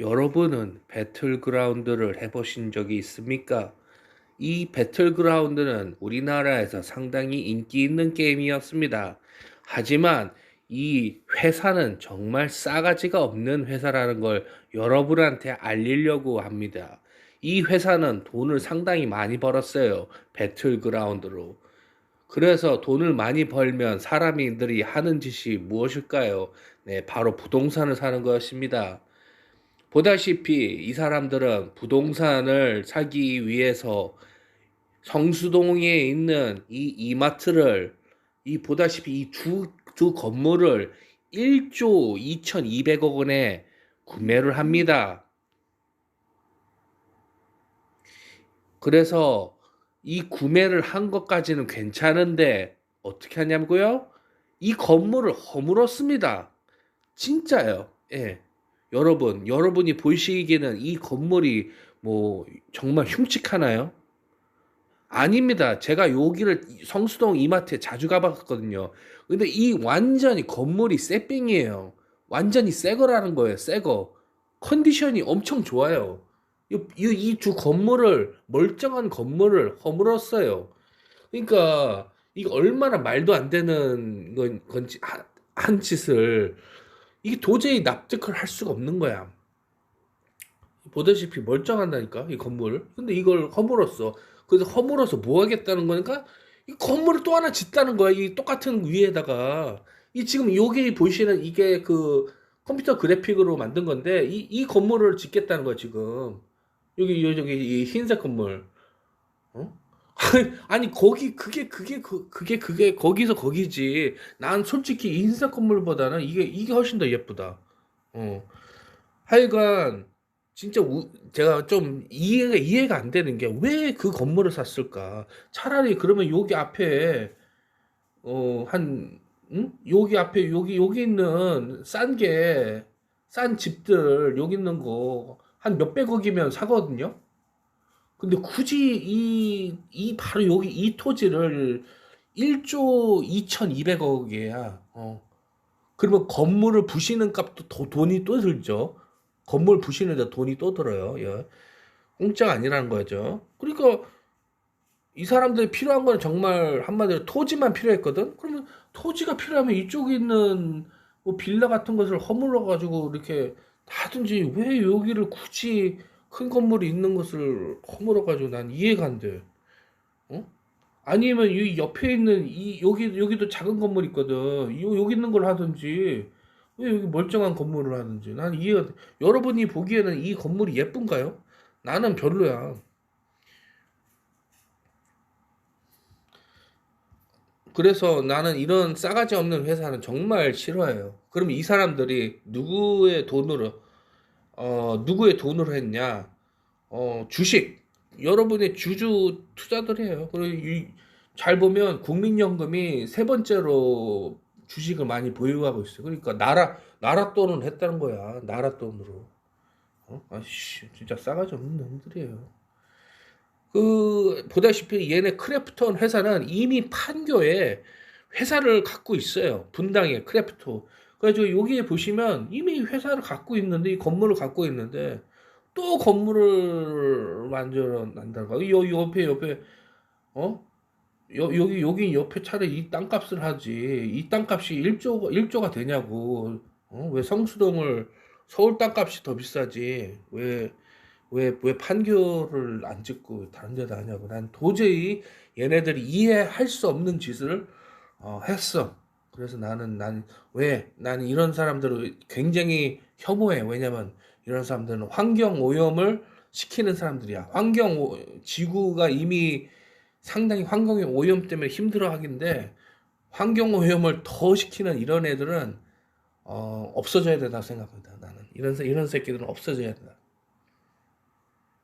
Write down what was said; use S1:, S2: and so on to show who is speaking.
S1: 여러분은 배틀그라운드를 해보신 적이 있습니까? 이 배틀그라운드는 우리나라에서 상당히 인기 있는 게임이었습니다. 하지만 이 회사는 정말 싸가지가 없는 회사라는 걸 여러분한테 알리려고 합니다. 이 회사는 돈을 상당히 많이 벌었어요. 배틀그라운드로. 그래서 돈을 많이 벌면 사람들이 하는 짓이 무엇일까요? 네, 바로 부동산을 사는 것입니다. 보다시피 이 사람들은 부동산을 사기 위해서 성수동에 있는 이 이마트를 이 보다시피 이 두 두 건물을 1조 2,200억 원에 구매를 합니다. 그래서 이 구매를 한 것까지는 괜찮은데 어떻게 하냐고요? 이 건물을 허물었습니다. 진짜요. 예. 여러분, 여러분이 보시기에는 이 건물이 뭐 정말 흉측하나요? 아닙니다. 제가 여기를 성수동 이마트에 자주 가봤거든요. 근데 이 완전히 건물이 새삥이에요. 완전히 새 거라는 거예요. 새 거. 컨디션이 엄청 좋아요. 이두 건물을 멀쩡한 건물을 허물었어요. 그러니까 이거 얼마나 말도 안 되는 건 건지 한, 한 짓을 이게 도저히 납득을 할 수가 없는 거야. 보다시피 멀쩡한다니까 이 건물. 근데 이걸 허물었어. 그래서 허물어서 뭐 하겠다는 거니까 이 건물을 또 하나 짓다는 거야. 이 똑같은 위에다가 이 지금 여기 보시는 이게 그 컴퓨터 그래픽으로 만든 건데 이, 이 건물을 짓겠다는 거야 지금. 여기 여기 이 흰색 건물. 어? 아니 거기 그게 그게 그, 그게 그게 거기서 거기지. 난 솔직히 이 흰색 건물보다는 이게 이게 훨씬 더 예쁘다. 어. 하여간 진짜 우, 제가 좀 이해가 이해가 안 되는 게 왜 그 건물을 샀을까? 차라리 그러면 여기 앞에 어한 응? 여기 앞에 여기 여기 있는 싼 게 싼 집들 여기 있는 거 한 몇백억이면 사거든요. 근데 굳이 이, 이 바로 여기 이 토지를 1조 2,200억이야. 어. 그러면 건물을 부시는 값도 더 돈이 또 들죠. 건물 부시는데 돈이 또 들어요. 예. 공짜가 아니라는 거죠. 그러니까 이 사람들이 필요한 건 정말 한마디로 토지만 필요했거든. 그러면 토지가 필요하면 이쪽에 있는 뭐 빌라 같은 것을 허물어 가지고 이렇게 하든지 왜 여기를 굳이 큰 건물이 있는 것을 허물어 가지고 난 이해가 안 돼. 어? 아니면 이 옆에 있는 이 여기 여기도 작은 건물 있거든. 이 여기 있는 걸 하든지 왜 여기 멀쩡한 건물을 하는지 난 이해가 돼. 여러분이 보기에는 이 건물이 예쁜가요? 나는 별로야. 그래서 나는 이런 싸가지 없는 회사는 정말 싫어해요. 그럼 이 사람들이 누구의 돈으로 어 누구의 돈으로 했냐? 어 주식 여러분의 주주 투자들 해요. 그리고 잘 보면 국민연금이 세 번째로 주식을 많이 보유하고 있어요. 그러니까 나라 나라 돈은 했다는 거야. 나라 돈으로. 어? 아씨 진짜 싸가지 없는 놈들이에요. 그 보다시피 얘네 크래프톤 회사는 이미 판교에 회사를 갖고 있어요. 분당에 크래프톤. 그래서 여기에 보시면 이미 회사를 갖고 있는데 이 건물을 갖고 있는데 또 건물을 만들어 난다는 거야. 요. 옆에 옆에 어? 여, 여기 여기 옆에 차라리 이 땅값을 하지. 이 땅값이 1조 1조가 되냐고. 어? 왜 성수동을 서울 땅값이 더 비싸지? 왜 왜, 왜 판교를 안 짓고 다른 데다 하냐고. 난 도저히 얘네들이 이해할 수 없는 짓을 어, 했어 그래서 나는 난왜 나는 이런 사람들을 굉장히 혐오해 왜냐면 이런 사람들은 환경 오염을 시키는 사람들이야 환경 오, 지구가 이미 상당히 환경의 오염 때문에 힘들어 하긴데 환경 오염을 더 시키는 이런 애들은 어, 없어져야 된다고 생각합니다. 나는 이런 이런 새끼들은 없어져야 된다.